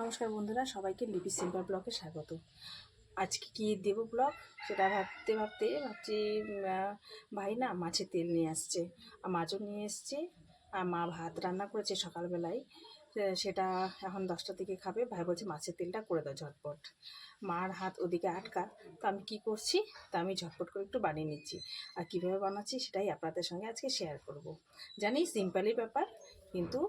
নমস্কার বন্ধুরা, সবাইকে লিপি সিম্পল ব্লগে স্বাগত। আজকে কি দেবো ব্লগ? সেটা ভাবতে ভাবতে ভাবছি ভাই না মাছের তেল নিয়ে আসছে। আর মাছও নিয়ে এসছে। আর মা ভাত রান্না করেছে সকালবেলায়। সেটা এখন দশটার দিকে খাবে। ভাই বলছে, মাছের তেলটা করে দাও ঝটপট। মার হাত ওদিকে আটকা। তো আমি কি করছি? তা আমি ঝটপট করে একটু বানিয়ে নিচ্ছি। আর কীভাবে বানাচ্ছি সেটাই আপনাদের সঙ্গে আজকে শেয়ার করব। জানি সিম্পলই ব্যাপার, কিন্তু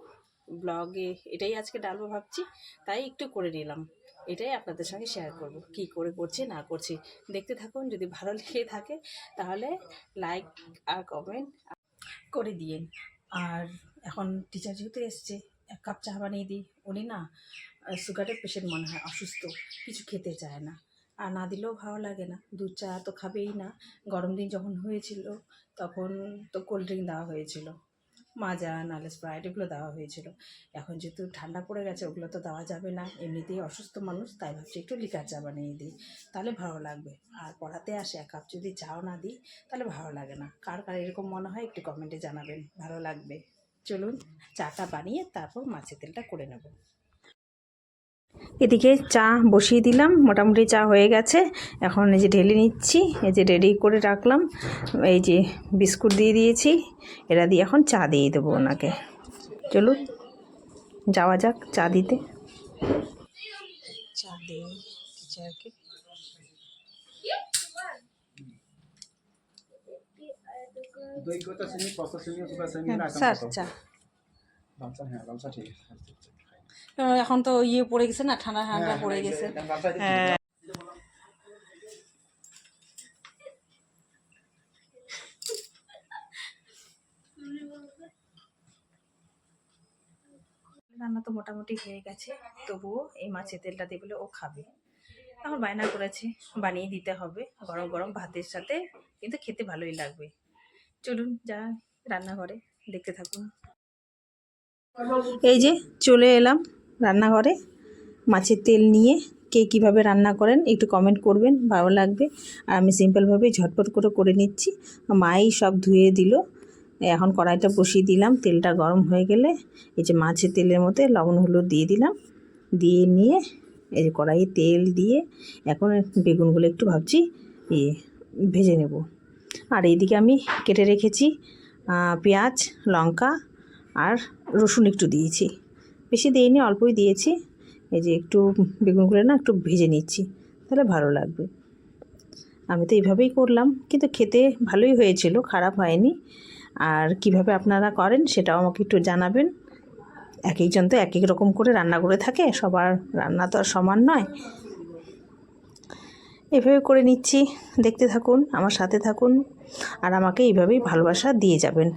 ব্লগে এটাই আজকে ডালবো ভাবছি, তাই একটু করে নিলাম। এটাই আপনাদের সঙ্গে শেয়ার করব, কি করে করছি, না করছি। দেখতে থাকুন, যদি ভালো লেগে থাকে, তাহলে লাইক আর কমেন্ট করে দিয়েন। আর এখন টিচার যেহেতু এসছে, এক কাপ চা বানিয়ে দিই। উনি না সুগারের পেশেন্ট মনে হয়, অসুস্থ, কিছু খেতে চায় না। আর না দিলেও ভালো লাগে না। দুধ চা তো খাবেই না। গরম দিন যখন হয়েছিল, তখন তো কোল্ড ড্রিঙ্ক দেওয়া হয়েছিল। মাজা নালে স্প্রাইট এগুলো দেওয়া হয়েছিল। এখন যেহেতু ঠান্ডা পড়ে গেছে, ওগুলো তো দেওয়া যাবে না। এমনিতেই অসুস্থ মানুষ, তাই ভাবছি একটু লিকার চা বানিয়ে দিই। তাহলে ভালো লাগবে। আর পড়াতে আসে, এক কাপ যদি চাও না দিই, তাহলে ভালো লাগে না। কার কার এরকম মনে হয়, একটু কমেন্টে জানাবেন। ভালো লাগবে। চলুন, চাটা বানিয়ে তারপর মাছের তেলটা করে নেব। এদিকে চা বসিয়ে দিলাম মোটামুটি চা হয়ে গেছে। এখন এই যে ঢেলে নিচ্ছি এই যে রেডি করে রাখলাম। এই যে বিস্কুট দিয়ে দিয়েছি এরা দিয়ে এখন চা দিয়ে দেবো ওনাকে। চলুন যাওয়া যাক চা দিতে। চা টিচারকে হ্যাঁ, স্যার চা। গামছা হ্যাঁ গামছা ঠিক আছে। এখন তো ইয়ে পড়ে গেছে না ঠান্ডা ঠান্ডা পড়ে গেছে। হ্যাঁ। রান্না তো মোটামুটি হয়ে গেছে তবুও এই মাছের তেলটা দিয়ে বলে ও খাবে। এখন বায়না করেছে বানিয়ে দিতে হবে গরম গরম ভাতের সাথে কিন্তু খেতে ভালোই লাগবে। চলুন যা রান্নাঘরে দেখতে থাকুন। এই যে চলে এলাম। রান্নাঘরে মাছের তেল নিয়ে কে কীভাবে রান্না করেন একটু কমেন্ট করবেন, ভালো লাগবে। আর আমি সিম্পলভাবে ঝটপট করে করে নিচ্ছি। মাই সব ধুয়ে দিল। এখন কড়াইটা বসিয়ে দিলাম। তেলটা গরম হয়ে গেলে এই যে মাছের তেলের মধ্যে লবণ, হলুদ দিয়ে দিলাম। দিয়ে নিয়ে এই যে কড়াইয়ে তেল দিয়ে এখন বেগুনগুলো একটু ভাবছি ইয়ে ভেজে নেব। আর এইদিকে আমি কেটে রেখেছি পেঁয়াজ, লঙ্কা আর রসুন একটু দিয়েছি। বেশি দিইনি, অল্পই দিয়েছি। এই যে একটু বেগুনগুলো না একটু ভেজে নিচ্ছি, তাহলে ভালো লাগবে। আমি তো এইভাবেই করলাম, কিন্তু খেতে ভালোই হয়েছিল, খারাপ হয়নি। আর কীভাবে আপনারা করেন সেটাও আমাকে একটু জানাবেন। এক একজন তো এক এক রকম করে রান্না করে থাকে, সবার রান্না তো আর সমান নয়। এভাবে করে নিচ্ছি। দেখতে থাকুন, আমার সাথে থাকুন আর আমাকে এইভাবেই ভালোবাসা দিয়ে যাবেন।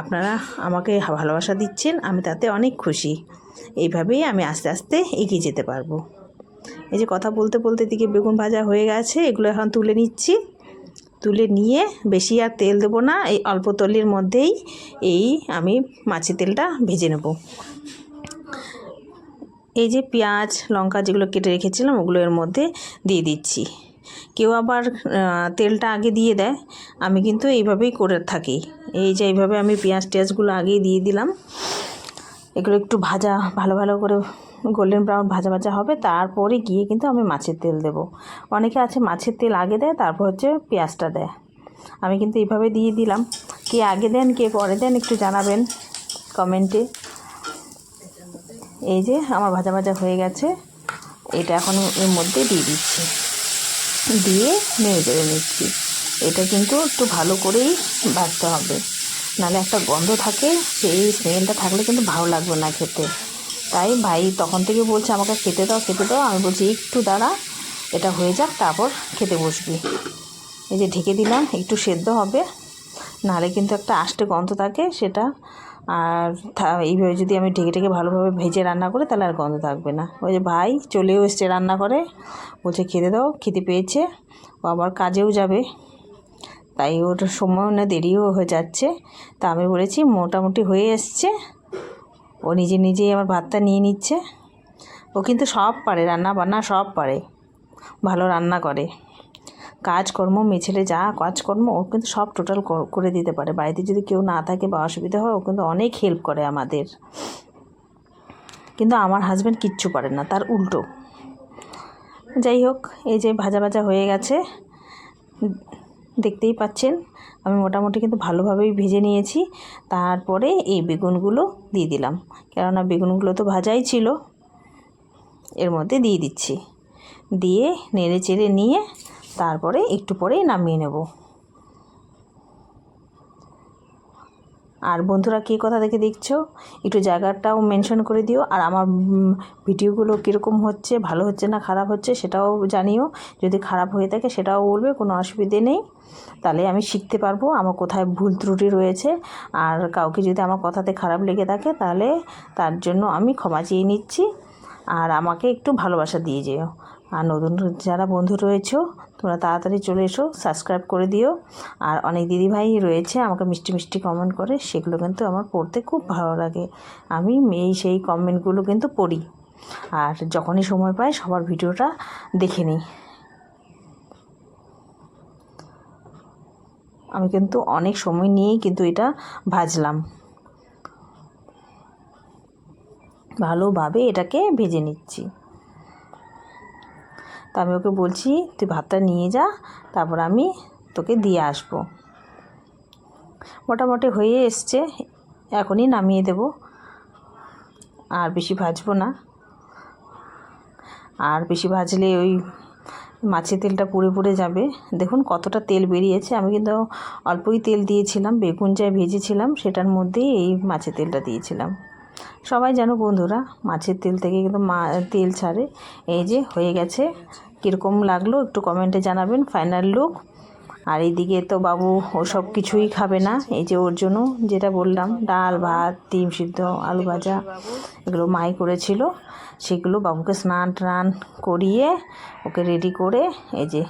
আপনারা আমাকে ভালোবাসা দিচ্ছেন, আমি তাতে অনেক খুশি। এইভাবেই আমি আস্তে আস্তে এগিয়ে যেতে পারব। এই যে কথা বলতে বলতে দিকে বেগুন ভাজা হয়ে গেছে, এগুলো এখন তুলে নিচ্ছি। তুলে নিয়ে বেশি আর তেল দেবো না, এই অল্প তেলের মধ্যেই এই আমি মাছের তেলটা ভেজে নেব। এই যে পেঁয়াজ, লঙ্কা যেগুলো কেটে রেখেছিলাম, ওগুলো এর মধ্যে দিয়ে দিচ্ছি। কেউ আবার তেলটা আগে দিয়ে দেয়। আমি কিন্তু এইভাবেই করে থাকি। এই যে এইভাবে আমি পেঁয়াজ টেয়াজগুলো আগেই দিয়ে দিলাম। এগুলো একটু ভাজা, ভালো ভালো করে গোল্ডেন ব্রাউন ভাজা ভাজা হবে। তারপরে গিয়ে কিন্তু আমি মাছের তেল দেব। অনেকে আছে মাছের তেল আগে দেয়, তারপর হচ্ছে পেঁয়াজটা দেয়। আমি কিন্তু এইভাবে দিয়ে দিলাম। কে আগে দেন, কে পরে দেন, একটু জানাবেন কমেন্টে। এই যে আমার ভাজা ভাজা হয়ে গেছে। এটা এখন এর মধ্যে দিয়ে দিচ্ছি। দিয়ে নেড়ে চেড়ে নিচ্ছি। এটা কিন্তু একটু ভালো করেই ভাজতে হবে। নাহলে একটা গন্ধ থাকে, সেই স্মেলটা থাকলে কিন্তু ভালো লাগবে না খেতে। তাই ভাই তখন থেকে বলছে, আমাকে খেতে দাও খেতে দাও। আমি বলছি, একটু দাঁড়া, এটা হয়ে যাক, তারপর খেতে বসবি। এই যে ঢেকে দিলাম, একটু সেদ্ধ হবে। নাহলে কিন্তু একটা আষ্টে গন্ধ থাকে, সেটা আর এইভাবে যদি আমি ঢেকে ঢেকে ভালোভাবে ভেজে রান্না করি, তাহলে আর গন্ধ থাকবে না। ওই যে ভাই চলেও এসছে রান্না করে, বলছে খেতে দাও, খেতে পেয়েছে, ও আবার কাজেও যাবে। তাই ওর সময় না দেরিও হয়ে যাচ্ছে। তা আমি বলেছি, মোটামুটি হয়ে এসছে। ও নিজে নিজেই আমার ভাতটা নিয়ে নিচ্ছে। ও কিন্তু সব পারে রান্না বান্না সব পারে, ভালো রান্না করে। কাজকর্ম, মেছেলে যা কাজকর্ম, ও কিন্তু সব টোটাল করে দিতে পারে। বাড়িতে যদি কেউ না থাকে বা অসুবিধা হয়, ও কিন্তু অনেক হেল্প করে আমাদের। কিন্তু আমার হাজব্যান্ড কিচ্ছু পারে না, তার উল্টো। যাই হোক, এই যে ভাজা ভাজা হয়ে গেছে। দেখতেই পাচ্ছেন, আমি মোটামুটি কিন্তু ভালোভাবেই ভেজে নিয়েছি। তারপরে এই বেগুনগুলো দিয়ে দিলাম। কেননা বেগুনগুলো তো ভাজাই ছিল, এর মধ্যে দিয়ে দিচ্ছি। দিয়ে নেড়ে চেড়ে নিয়ে তারপরে একটু পরেই নামিয়ে নেব। আর বন্ধুরা, কী কথা দেখে দেখছ? একটু জায়গাটাও মেনশন করে দিও। আর আমার ভিডিওগুলো কীরকম হচ্ছে, ভালো হচ্ছে না খারাপ হচ্ছে সেটাও জানিও। যদি খারাপ হয়ে থাকে সেটাও বলবে, কোনো অসুবিধে নেই। তাহলে আমি শিখতে পারব আমার কোথায় ভুল ত্রুটি রয়েছে। আর কাউকে যদি আমার কথাতে খারাপ লেগে থাকে, তাহলে তার জন্য আমি ক্ষমা চেয়ে নিচ্ছি। আর আমাকে একটু ভালোবাসা দিয়ে যেও। আর নতুন যারা বন্ধু রয়েছো তোমরা তাড়াতাড়ি চলে এসো সাবস্ক্রাইব করে দিও। আর অনেক দিদিভাই রয়েছে, আমাকে মিষ্টি মিষ্টি কমেন্ট করে, সেগুলো কিন্তু আমার পড়তে খুব ভালো লাগে। আমি এই সেই কমেন্টগুলো কিন্তু পড়ি। আর যখনই সময় পাই সবার ভিডিওটা দেখে নিই। আমি কিন্তু অনেক সময় নিয়েই কিন্তু এটা ভাজলাম। ভালোভাবে এটাকে ভেজে নিচ্ছি। তা আমি ওকে বলছি, তুই ভাতটা নিয়ে যা, তারপর আমি তোকে দিয়ে আসব। মোটামুটি হয়ে এসছে, এখনই নামিয়ে দেব। আর বেশি ভাজবো না। আর বেশি ভাজলে ওই মাছের তেলটা পুড়ে পুড়ে যাবে। দেখুন কতটা তেল বেরিয়েছে। আমি কিন্তু অল্পই তেল দিয়েছিলাম, বেগুন যা ভেজেছিলাম, সেটার মধ্যেই এই মাছের তেলটা দিয়েছিলাম। সবাই জানো বন্ধুরা, মাছের তেল থেকে কিন্তু মা, তেল ছাড়ে। এই যে হয়ে গেছে, কীরকম লাগল একটু কমেন্টে জানাবেন ফাইনাল লুক আর এইদিকে তো বাবু ওসব কিছুই খাবে না, এই যে ওর জন্য যেটা বললাম, ডাল, ভাত, ডিম সিদ্ধ, আলু ভাজা, এগুলো মাই করেছিল। সেগুলো বাবুকে স্নান টান করিয়ে ওকে রেডি করে, এই যে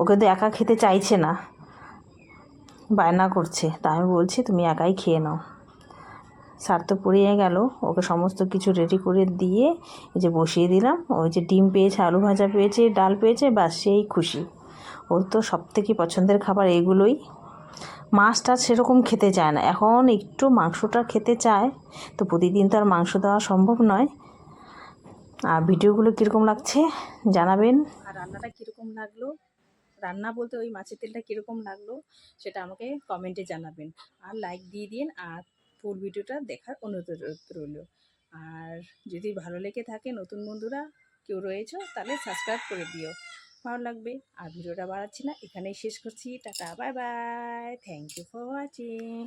ওকে তো একা খেতে চাইছে না, বায়না করছে। তা আমি বলছি, তুমি একাই খেয়ে নাও। সার তো পুড়িয়ে গেল। ওকে সমস্ত কিছু রেডি করে দিয়ে এই যে বসিয়ে দিলাম। ওই যে ডিম পেয়েছে, আলু ভাজা পেয়েছে, ডাল পেয়েছে বাস সেই খুশি। ওর তো সব থেকে পছন্দের খাবার এগুলোই। মাছটা সেরকম খেতে চায় না। এখন একটু মাংসটা খেতে চায়, তো প্রতিদিন তো আর মাংস দেওয়া সম্ভব নয়। আর ভিডিওগুলো কীরকম লাগছে জানাবেন। আর রান্নাটা কীরকম লাগল? রান্না বলতে ওই মাছের তেলটা কীরকম লাগল, সেটা আমাকে কমেন্টে জানাবেন। আর লাইক দিয়ে দিন, আর ফুল ভিডিওটা দেখার অনুরোধ রইল। আর যদি ভালো লেগে থাকে নতুন বন্ধুরা, কেউ রয়েছে, তাহলে সাবস্ক্রাইব করে দিও। ভালো লাগবে। আর ভিডিওটা বাড়াচ্ছি না, এখানেই শেষ করছি। Tata bye bye thank you for watching